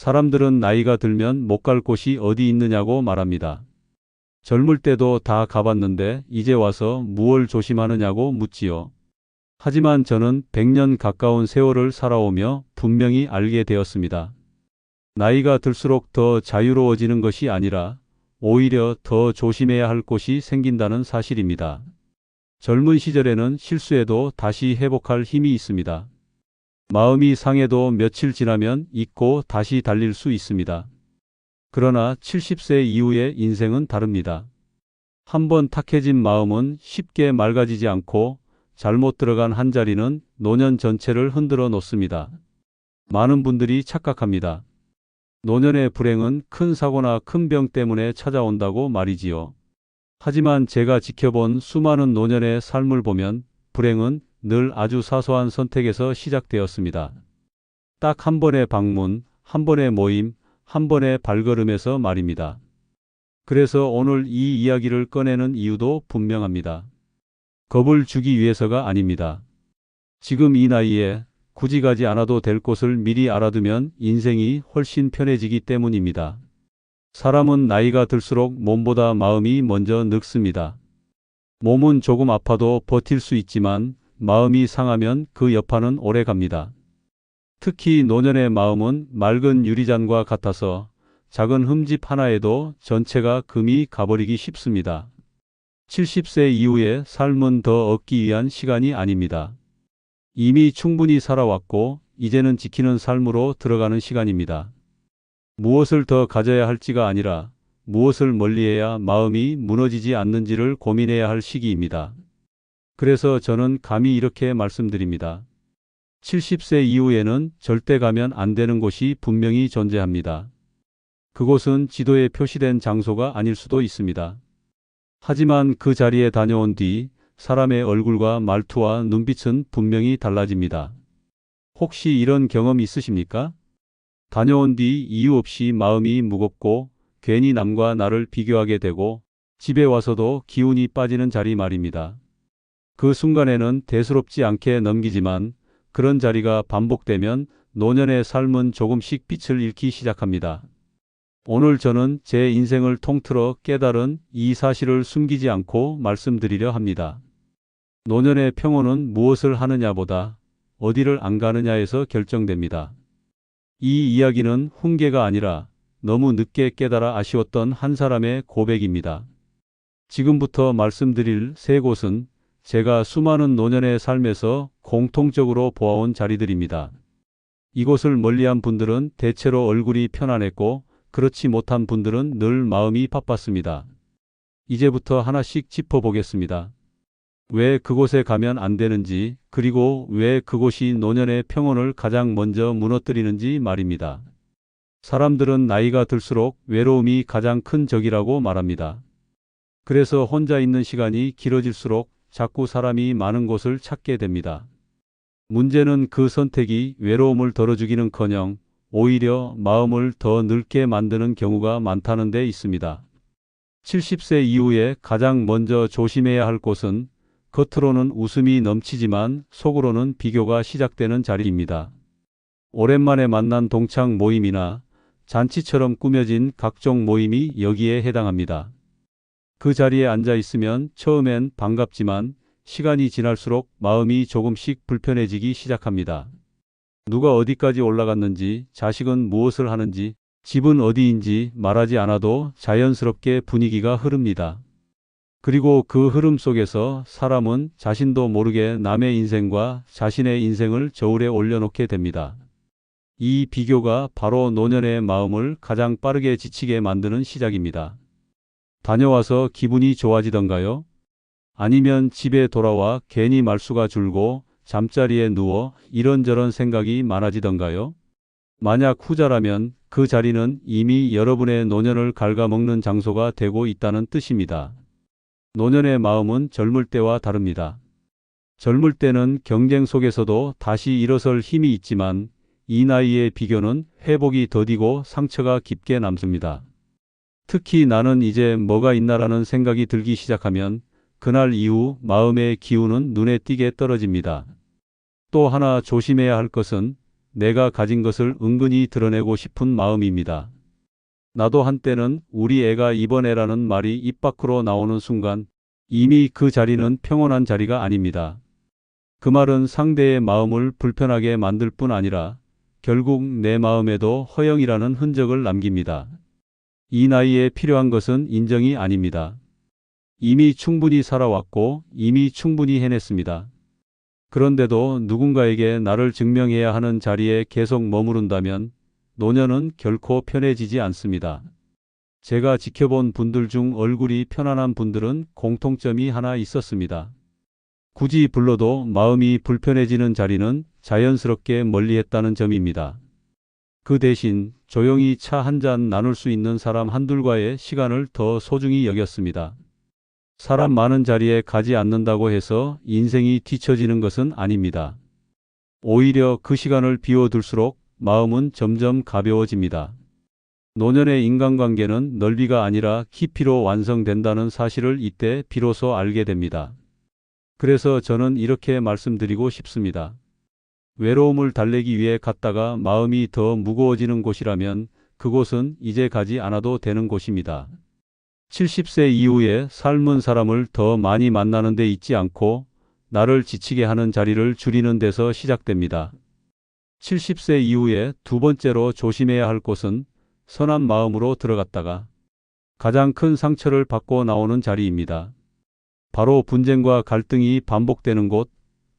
사람들은 나이가 들면 못 갈 곳이 어디 있느냐고 말합니다. 젊을 때도 다 가봤는데 이제 와서 무얼 조심하느냐고 묻지요. 하지만 저는 100년 가까운 세월을 살아오며 분명히 알게 되었습니다. 나이가 들수록 더 자유로워지는 것이 아니라 오히려 더 조심해야 할 곳이 생긴다는 사실입니다. 젊은 시절에는 실수해도 다시 회복할 힘이 있습니다. 마음이 상해도 며칠 지나면 잊고 다시 달릴 수 있습니다. 그러나 70세 이후의 인생은 다릅니다. 한번 탁해진 마음은 쉽게 맑아지지 않고 잘못 들어간 한 자리는 노년 전체를 흔들어 놓습니다. 많은 분들이 착각합니다. 노년의 불행은 큰 사고나 큰 병 때문에 찾아온다고 말이지요. 하지만 제가 지켜본 수많은 노년의 삶을 보면 불행은 늘 아주 사소한 선택에서 시작되었습니다. 딱 한 번의 방문, 한 번의 모임, 한 번의 발걸음에서 말입니다. 그래서 오늘 이 이야기를 꺼내는 이유도 분명합니다. 겁을 주기 위해서가 아닙니다. 지금 이 나이에 굳이 가지 않아도 될 곳을 미리 알아두면 인생이 훨씬 편해지기 때문입니다. 사람은 나이가 들수록 몸보다 마음이 먼저 늙습니다. 몸은 조금 아파도 버틸 수 있지만 마음이 상하면 그 여파는 오래 갑니다. 특히 노년의 마음은 맑은 유리잔과 같아서 작은 흠집 하나에도 전체가 금이 가버리기 쉽습니다. 70세 이후의 삶은 더 얻기 위한 시간이 아닙니다. 이미 충분히 살아왔고 이제는 지키는 삶으로 들어가는 시간입니다. 무엇을 더 가져야 할지가 아니라 무엇을 멀리해야 마음이 무너지지 않는지를 고민해야 할 시기입니다. 그래서 저는 감히 이렇게 말씀드립니다. 70세 이후에는 절대 가면 안 되는 곳이 분명히 존재합니다. 그곳은 지도에 표시된 장소가 아닐 수도 있습니다. 하지만 그 자리에 다녀온 뒤 사람의 얼굴과 말투와 눈빛은 분명히 달라집니다. 혹시 이런 경험 있으십니까? 다녀온 뒤 이유 없이 마음이 무겁고 괜히 남과 나를 비교하게 되고 집에 와서도 기운이 빠지는 자리 말입니다. 그 순간에는 대수롭지 않게 넘기지만 그런 자리가 반복되면 노년의 삶은 조금씩 빛을 잃기 시작합니다. 오늘 저는 제 인생을 통틀어 깨달은 이 사실을 숨기지 않고 말씀드리려 합니다. 노년의 평온은 무엇을 하느냐보다 어디를 안 가느냐에서 결정됩니다. 이 이야기는 훈계가 아니라 너무 늦게 깨달아 아쉬웠던 한 사람의 고백입니다. 지금부터 말씀드릴 세 곳은 제가 수많은 노년의 삶에서 공통적으로 보아온 자리들입니다. 이곳을 멀리한 분들은 대체로 얼굴이 편안했고 그렇지 못한 분들은 늘 마음이 바빴습니다. 이제부터 하나씩 짚어보겠습니다. 왜 그곳에 가면 안 되는지, 그리고 왜 그곳이 노년의 평온을 가장 먼저 무너뜨리는지 말입니다. 사람들은 나이가 들수록 외로움이 가장 큰 적이라고 말합니다. 그래서 혼자 있는 시간이 길어질수록 자꾸 사람이 많은 곳을 찾게 됩니다. 문제는 그 선택이 외로움을 덜어주기는 커녕 오히려 마음을 더 늙게 만드는 경우가 많다는 데 있습니다. 70세 이후에 가장 먼저 조심해야 할 곳은 겉으로는 웃음이 넘치지만 속으로는 비교가 시작되는 자리입니다. 오랜만에 만난 동창 모임이나 잔치처럼 꾸며진 각종 모임이 여기에 해당합니다. 그 자리에 앉아 있으면 처음엔 반갑지만 시간이 지날수록 마음이 조금씩 불편해지기 시작합니다. 누가 어디까지 올라갔는지, 자식은 무엇을 하는지, 집은 어디인지 말하지 않아도 자연스럽게 분위기가 흐릅니다. 그리고 그 흐름 속에서 사람은 자신도 모르게 남의 인생과 자신의 인생을 저울에 올려놓게 됩니다. 이 비교가 바로 노년의 마음을 가장 빠르게 지치게 만드는 시작입니다. 다녀와서 기분이 좋아지던가요? 아니면 집에 돌아와 괜히 말수가 줄고 잠자리에 누워 이런저런 생각이 많아지던가요? 만약 후자라면 그 자리는 이미 여러분의 노년을 갉아먹는 장소가 되고 있다는 뜻입니다. 노년의 마음은 젊을 때와 다릅니다. 젊을 때는 경쟁 속에서도 다시 일어설 힘이 있지만 이 나이의 비교는 회복이 더디고 상처가 깊게 남습니다. 특히 나는 이제 뭐가 있나라는 생각이 들기 시작하면 그날 이후 마음의 기운은 눈에 띄게 떨어집니다. 또 하나 조심해야 할 것은 내가 가진 것을 은근히 드러내고 싶은 마음입니다. 나도 한때는 우리 애가 이번 애라는 말이 입 밖으로 나오는 순간 이미 그 자리는 평온한 자리가 아닙니다. 그 말은 상대의 마음을 불편하게 만들 뿐 아니라 결국 내 마음에도 허영이라는 흔적을 남깁니다. 이 나이에 필요한 것은 인정이 아닙니다. 이미 충분히 살아왔고 이미 충분히 해냈습니다. 그런데도 누군가에게 나를 증명해야 하는 자리에 계속 머무른다면 노년은 결코 편해지지 않습니다. 제가 지켜본 분들 중 얼굴이 편안한 분들은 공통점이 하나 있었습니다. 굳이 불러도 마음이 불편해지는 자리는 자연스럽게 멀리했다는 점입니다. 그 대신 조용히 차 한 잔 나눌 수 있는 사람 한둘과의 시간을 더 소중히 여겼습니다. 사람 많은 자리에 가지 않는다고 해서 인생이 뒤처지는 것은 아닙니다. 오히려 그 시간을 비워둘수록 마음은 점점 가벼워집니다. 노년의 인간관계는 넓이가 아니라 깊이로 완성된다는 사실을 이때 비로소 알게 됩니다. 그래서 저는 이렇게 말씀드리고 싶습니다. 외로움을 달래기 위해 갔다가 마음이 더 무거워지는 곳이라면 그곳은 이제 가지 않아도 되는 곳입니다. 70세 이후에 삶은 사람을 더 많이 만나는 데 있지 않고 나를 지치게 하는 자리를 줄이는 데서 시작됩니다. 70세 이후에 두 번째로 조심해야 할 곳은 선한 마음으로 들어갔다가 가장 큰 상처를 받고 나오는 자리입니다. 바로 분쟁과 갈등이 반복되는 곳,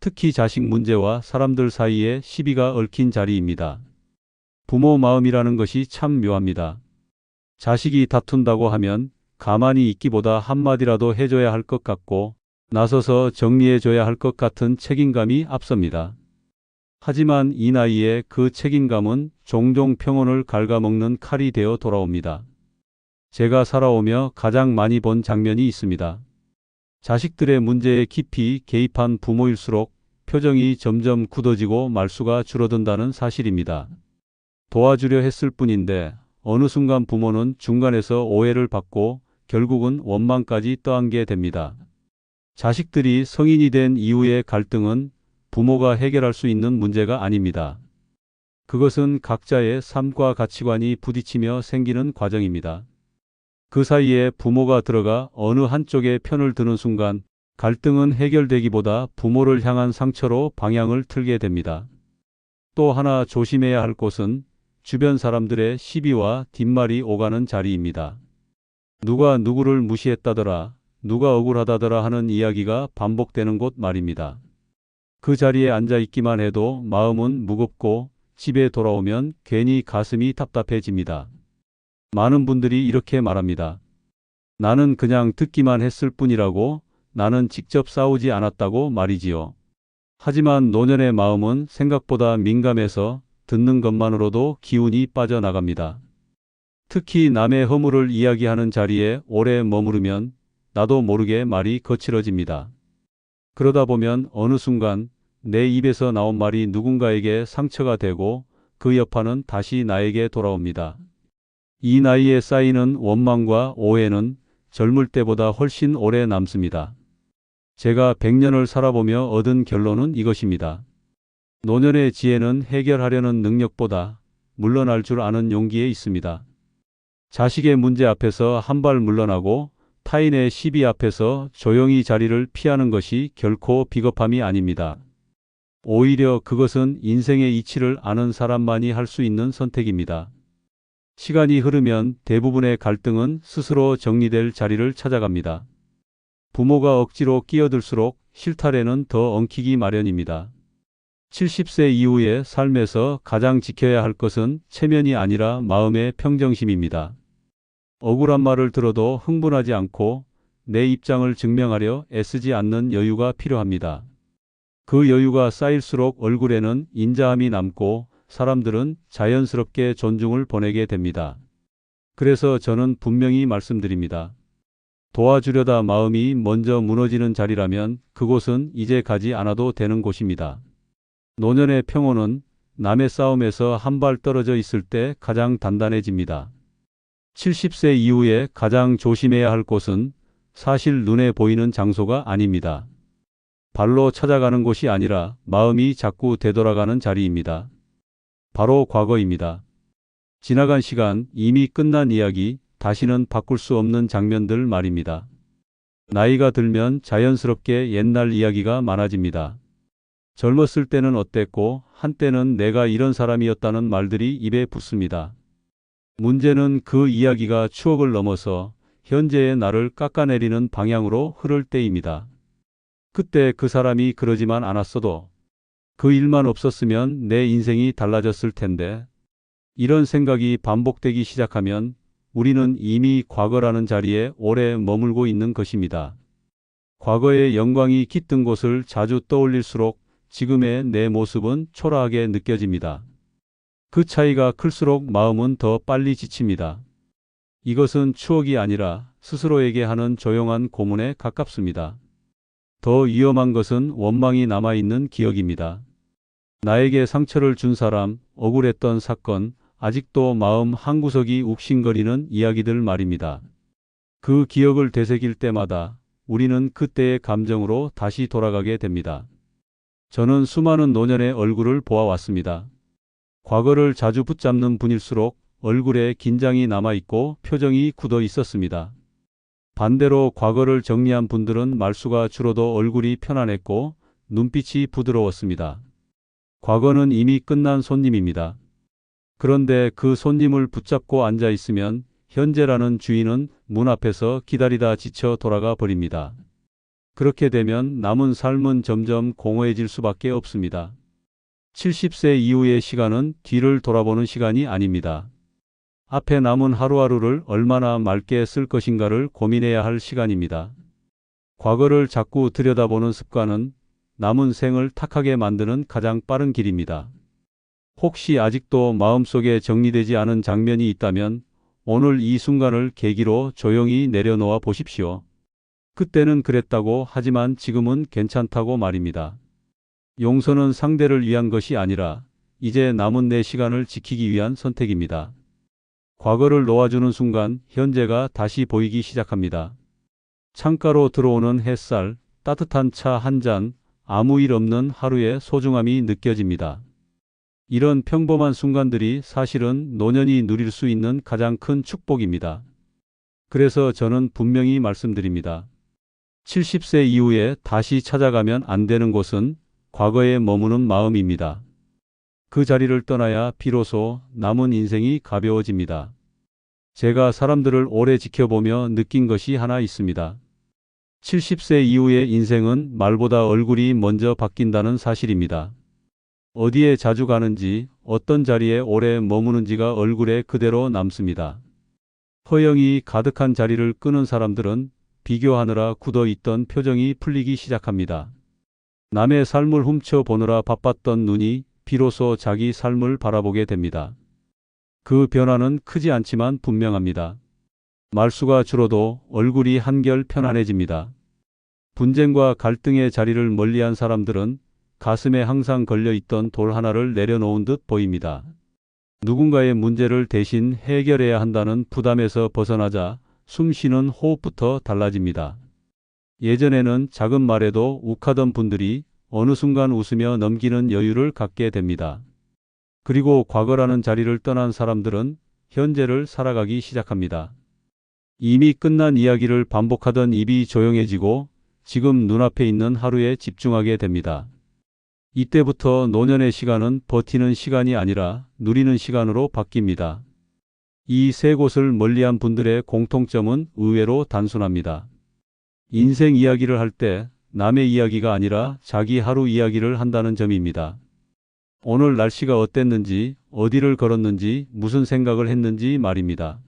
특히 자식 문제와 사람들 사이에 시비가 얽힌 자리입니다. 부모 마음이라는 것이 참 묘합니다. 자식이 다툰다고 하면 가만히 있기보다 한마디라도 해줘야 할 것 같고 나서서 정리해줘야 할 것 같은 책임감이 앞섭니다. 하지만 이 나이에 그 책임감은 종종 평온을 갉아먹는 칼이 되어 돌아옵니다. 제가 살아오며 가장 많이 본 장면이 있습니다. 자식들의 문제에 깊이 개입한 부모일수록 표정이 점점 굳어지고 말수가 줄어든다는 사실입니다. 도와주려 했을 뿐인데 어느 순간 부모는 중간에서 오해를 받고 결국은 원망까지 떠안게 됩니다. 자식들이 성인이 된 이후의 갈등은 부모가 해결할 수 있는 문제가 아닙니다. 그것은 각자의 삶과 가치관이 부딪히며 생기는 과정입니다. 그 사이에 부모가 들어가 어느 한쪽의 편을 드는 순간 갈등은 해결되기보다 부모를 향한 상처로 방향을 틀게 됩니다. 또 하나 조심해야 할 곳은 주변 사람들의 시비와 뒷말이 오가는 자리입니다. 누가 누구를 무시했다더라, 누가 억울하다더라 하는 이야기가 반복되는 곳 말입니다. 그 자리에 앉아 있기만 해도 마음은 무겁고 집에 돌아오면 괜히 가슴이 답답해집니다. 많은 분들이 이렇게 말합니다. 나는 그냥 듣기만 했을 뿐이라고 나는 직접 싸우지 않았다고 말이지요. 하지만 노년의 마음은 생각보다 민감해서 듣는 것만으로도 기운이 빠져나갑니다. 특히 남의 허물을 이야기하는 자리에 오래 머무르면 나도 모르게 말이 거칠어집니다. 그러다 보면 어느 순간 내 입에서 나온 말이 누군가에게 상처가 되고 그 여파는 다시 나에게 돌아옵니다. 이 나이에 쌓이는 원망과 오해는 젊을 때보다 훨씬 오래 남습니다. 제가 100년을 살아보며 얻은 결론은 이것입니다. 노년의 지혜는 해결하려는 능력보다 물러날 줄 아는 용기에 있습니다. 자식의 문제 앞에서 한 발 물러나고 타인의 시비 앞에서 조용히 자리를 피하는 것이 결코 비겁함이 아닙니다. 오히려 그것은 인생의 이치를 아는 사람만이 할 수 있는 선택입니다. 시간이 흐르면 대부분의 갈등은 스스로 정리될 자리를 찾아갑니다. 부모가 억지로 끼어들수록 실타래는 더 엉키기 마련입니다. 70세 이후의 삶에서 가장 지켜야 할 것은 체면이 아니라 마음의 평정심입니다. 억울한 말을 들어도 흥분하지 않고 내 입장을 증명하려 애쓰지 않는 여유가 필요합니다. 그 여유가 쌓일수록 얼굴에는 인자함이 남고 사람들은 자연스럽게 존중을 보내게 됩니다. 그래서 저는 분명히 말씀드립니다. 도와주려다 마음이 먼저 무너지는 자리라면 그곳은 이제 가지 않아도 되는 곳입니다. 노년의 평온은 남의 싸움에서 한 발 떨어져 있을 때 가장 단단해집니다. 70세 이후에 가장 조심해야 할 곳은 사실 눈에 보이는 장소가 아닙니다. 발로 찾아가는 곳이 아니라 마음이 자꾸 되돌아가는 자리입니다. 바로 과거입니다. 지나간 시간, 이미 끝난 이야기, 다시는 바꿀 수 없는 장면들 말입니다. 나이가 들면 자연스럽게 옛날 이야기가 많아집니다. 젊었을 때는 어땠고, 한때는 내가 이런 사람이었다는 말들이 입에 붙습니다. 문제는 그 이야기가 추억을 넘어서 현재의 나를 깎아내리는 방향으로 흐를 때입니다. 그때 그 사람이 그러지만 않았어도 그 일만 없었으면 내 인생이 달라졌을 텐데 이런 생각이 반복되기 시작하면 우리는 이미 과거라는 자리에 오래 머물고 있는 것입니다. 과거의 영광이 깃든 곳을 자주 떠올릴수록 지금의 내 모습은 초라하게 느껴집니다. 그 차이가 클수록 마음은 더 빨리 지칩니다. 이것은 추억이 아니라 스스로에게 하는 조용한 고문에 가깝습니다. 더 위험한 것은 원망이 남아있는 기억입니다. 나에게 상처를 준 사람, 억울했던 사건, 아직도 마음 한구석이 욱신거리는 이야기들 말입니다. 그 기억을 되새길 때마다 우리는 그때의 감정으로 다시 돌아가게 됩니다. 저는 수많은 노년의 얼굴을 보아왔습니다. 과거를 자주 붙잡는 분일수록 얼굴에 긴장이 남아있고 표정이 굳어 있었습니다. 반대로 과거를 정리한 분들은 말수가 줄어도 얼굴이 편안했고 눈빛이 부드러웠습니다. 과거는 이미 끝난 손님입니다. 그런데 그 손님을 붙잡고 앉아 있으면 현재라는 주인은 문 앞에서 기다리다 지쳐 돌아가 버립니다. 그렇게 되면 남은 삶은 점점 공허해질 수밖에 없습니다. 70세 이후의 시간은 뒤를 돌아보는 시간이 아닙니다. 앞에 남은 하루하루를 얼마나 맑게 쓸 것인가를 고민해야 할 시간입니다. 과거를 자꾸 들여다보는 습관은 남은 생을 탁하게 만드는 가장 빠른 길입니다. 혹시 아직도 마음속에 정리되지 않은 장면이 있다면 오늘 이 순간을 계기로 조용히 내려놓아 보십시오. 그때는 그랬다고 하지만 지금은 괜찮다고 말입니다. 용서는 상대를 위한 것이 아니라 이제 남은 내 시간을 지키기 위한 선택입니다. 과거를 놓아주는 순간 현재가 다시 보이기 시작합니다. 창가로 들어오는 햇살, 따뜻한 차 한 잔, 아무 일 없는 하루의 소중함이 느껴집니다. 이런 평범한 순간들이 사실은 노년이 누릴 수 있는 가장 큰 축복입니다. 그래서 저는 분명히 말씀드립니다. 70세 이후에 다시 찾아가면 안 되는 곳은 과거에 머무는 마음입니다. 그 자리를 떠나야 비로소 남은 인생이 가벼워집니다. 제가 사람들을 오래 지켜보며 느낀 것이 하나 있습니다. 70세 이후의 인생은 말보다 얼굴이 먼저 바뀐다는 사실입니다. 어디에 자주 가는지, 어떤 자리에 오래 머무는지가 얼굴에 그대로 남습니다. 허영이 가득한 자리를 끄는 사람들은 비교하느라 굳어 있던 표정이 풀리기 시작합니다. 남의 삶을 훔쳐 보느라 바빴던 눈이 비로소 자기 삶을 바라보게 됩니다. 그 변화는 크지 않지만 분명합니다. 말수가 줄어도 얼굴이 한결 편안해집니다. 분쟁과 갈등의 자리를 멀리한 사람들은 가슴에 항상 걸려있던 돌 하나를 내려놓은 듯 보입니다. 누군가의 문제를 대신 해결해야 한다는 부담에서 벗어나자 숨 쉬는 호흡부터 달라집니다. 예전에는 작은 말에도 욱하던 분들이 어느 순간 웃으며 넘기는 여유를 갖게 됩니다. 그리고 과거라는 자리를 떠난 사람들은 현재를 살아가기 시작합니다. 이미 끝난 이야기를 반복하던 입이 조용해지고 지금 눈앞에 있는 하루에 집중하게 됩니다. 이때부터 노년의 시간은 버티는 시간이 아니라 누리는 시간으로 바뀝니다. 이 세 곳을 멀리한 분들의 공통점은 의외로 단순합니다. 인생 이야기를 할 때 남의 이야기가 아니라 자기 하루 이야기를 한다는 점입니다. 오늘 날씨가 어땠는지, 어디를 걸었는지, 무슨 생각을 했는지 말입니다.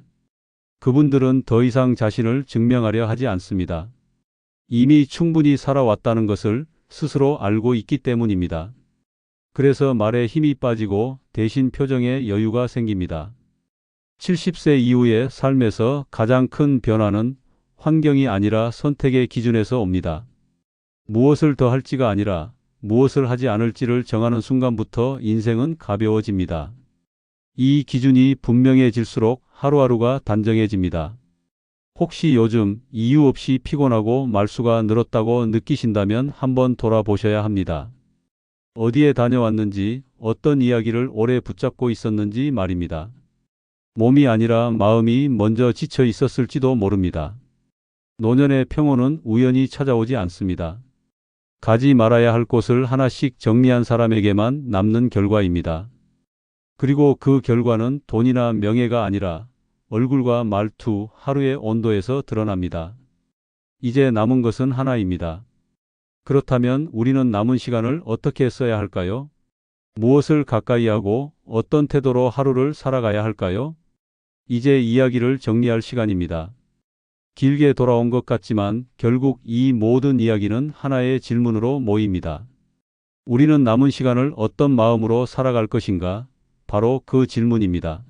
그분들은 더 이상 자신을 증명하려 하지 않습니다. 이미 충분히 살아왔다는 것을 스스로 알고 있기 때문입니다. 그래서 말에 힘이 빠지고 대신 표정에 여유가 생깁니다. 70세 이후의 삶에서 가장 큰 변화는 환경이 아니라 선택의 기준에서 옵니다. 무엇을 더 할지가 아니라 무엇을 하지 않을지를 정하는 순간부터 인생은 가벼워집니다. 이 기준이 분명해질수록 하루하루가 단정해집니다. 혹시 요즘 이유 없이 피곤하고 말수가 늘었다고 느끼신다면 한번 돌아보셔야 합니다. 어디에 다녀왔는지, 어떤 이야기를 오래 붙잡고 있었는지 말입니다. 몸이 아니라 마음이 먼저 지쳐 있었을지도 모릅니다. 노년의 평온은 우연히 찾아오지 않습니다. 가지 말아야 할 곳을 하나씩 정리한 사람에게만 남는 결과입니다. 그리고 그 결과는 돈이나 명예가 아니라 얼굴과 말투, 하루의 온도에서 드러납니다. 이제 남은 것은 하나입니다. 그렇다면 우리는 남은 시간을 어떻게 써야 할까요? 무엇을 가까이 하고 어떤 태도로 하루를 살아가야 할까요? 이제 이야기를 정리할 시간입니다. 길게 돌아온 것 같지만 결국 이 모든 이야기는 하나의 질문으로 모입니다. 우리는 남은 시간을 어떤 마음으로 살아갈 것인가? 바로 그 질문입니다.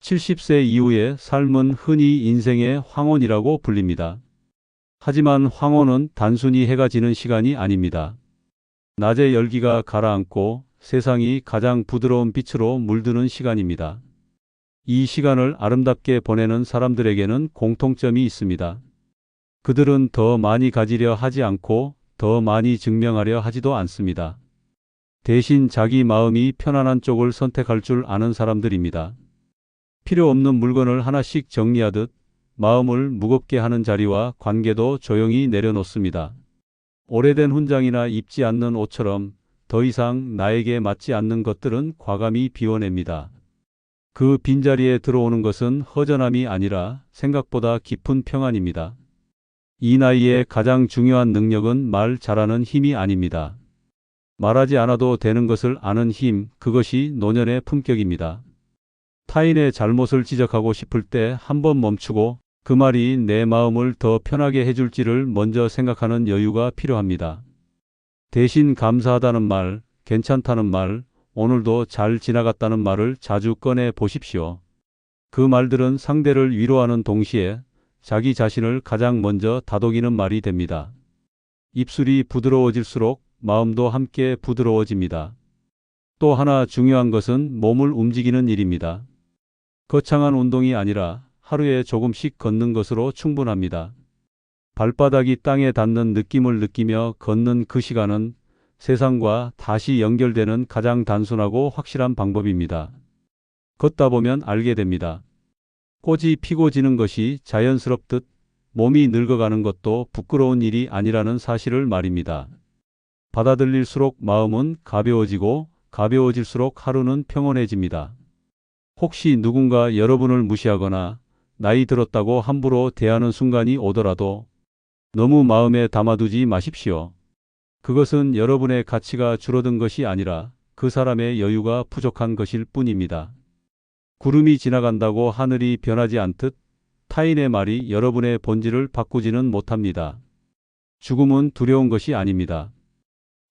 70세 이후의 삶은 흔히 인생의 황혼이라고 불립니다. 하지만 황혼은 단순히 해가 지는 시간이 아닙니다. 낮의 열기가 가라앉고 세상이 가장 부드러운 빛으로 물드는 시간입니다. 이 시간을 아름답게 보내는 사람들에게는 공통점이 있습니다. 그들은 더 많이 가지려 하지 않고 더 많이 증명하려 하지도 않습니다. 대신 자기 마음이 편안한 쪽을 선택할 줄 아는 사람들입니다. 필요 없는 물건을 하나씩 정리하듯 마음을 무겁게 하는 자리와 관계도 조용히 내려놓습니다. 오래된 훈장이나 입지 않는 옷처럼 더 이상 나에게 맞지 않는 것들은 과감히 비워냅니다. 그 빈자리에 들어오는 것은 허전함이 아니라 생각보다 깊은 평안입니다. 이 나이에 가장 중요한 능력은 말 잘하는 힘이 아닙니다. 말하지 않아도 되는 것을 아는 힘, 그것이 노년의 품격입니다. 타인의 잘못을 지적하고 싶을 때 한 번 멈추고 그 말이 내 마음을 더 편하게 해줄지를 먼저 생각하는 여유가 필요합니다. 대신 감사하다는 말, 괜찮다는 말, 오늘도 잘 지나갔다는 말을 자주 꺼내 보십시오. 그 말들은 상대를 위로하는 동시에 자기 자신을 가장 먼저 다독이는 말이 됩니다. 입술이 부드러워질수록 마음도 함께 부드러워집니다. 또 하나 중요한 것은 몸을 움직이는 일입니다. 거창한 운동이 아니라 하루에 조금씩 걷는 것으로 충분합니다. 발바닥이 땅에 닿는 느낌을 느끼며 걷는 그 시간은 세상과 다시 연결되는 가장 단순하고 확실한 방법입니다. 걷다 보면 알게 됩니다. 꽃이 피고 지는 것이 자연스럽듯 몸이 늙어가는 것도 부끄러운 일이 아니라는 사실을 말입니다. 받아들일수록 마음은 가벼워지고 가벼워질수록 하루는 평온해집니다. 혹시 누군가 여러분을 무시하거나 나이 들었다고 함부로 대하는 순간이 오더라도 너무 마음에 담아두지 마십시오. 그것은 여러분의 가치가 줄어든 것이 아니라 그 사람의 여유가 부족한 것일 뿐입니다. 구름이 지나간다고 하늘이 변하지 않듯 타인의 말이 여러분의 본질을 바꾸지는 못합니다. 죽음은 두려운 것이 아닙니다.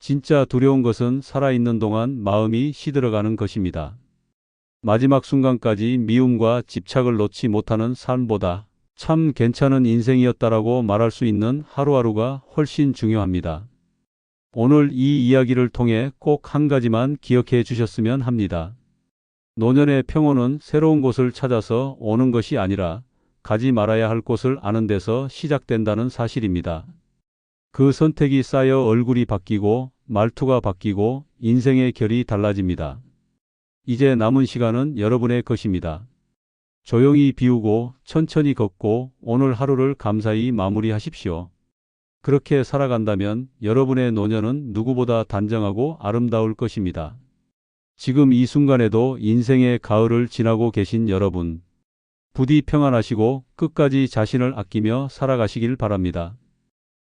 진짜 두려운 것은 살아있는 동안 마음이 시들어가는 것입니다. 마지막 순간까지 미움과 집착을 놓지 못하는 삶보다 참 괜찮은 인생이었다라고 말할 수 있는 하루하루가 훨씬 중요합니다. 오늘 이 이야기를 통해 꼭 한 가지만 기억해 주셨으면 합니다. 노년의 평온은 새로운 곳을 찾아서 오는 것이 아니라 가지 말아야 할 곳을 아는 데서 시작된다는 사실입니다. 그 선택이 쌓여 얼굴이 바뀌고 말투가 바뀌고 인생의 결이 달라집니다. 이제 남은 시간은 여러분의 것입니다. 조용히 비우고 천천히 걷고 오늘 하루를 감사히 마무리하십시오. 그렇게 살아간다면 여러분의 노년은 누구보다 단정하고 아름다울 것입니다. 지금 이 순간에도 인생의 가을을 지나고 계신 여러분, 부디 평안하시고 끝까지 자신을 아끼며 살아가시길 바랍니다.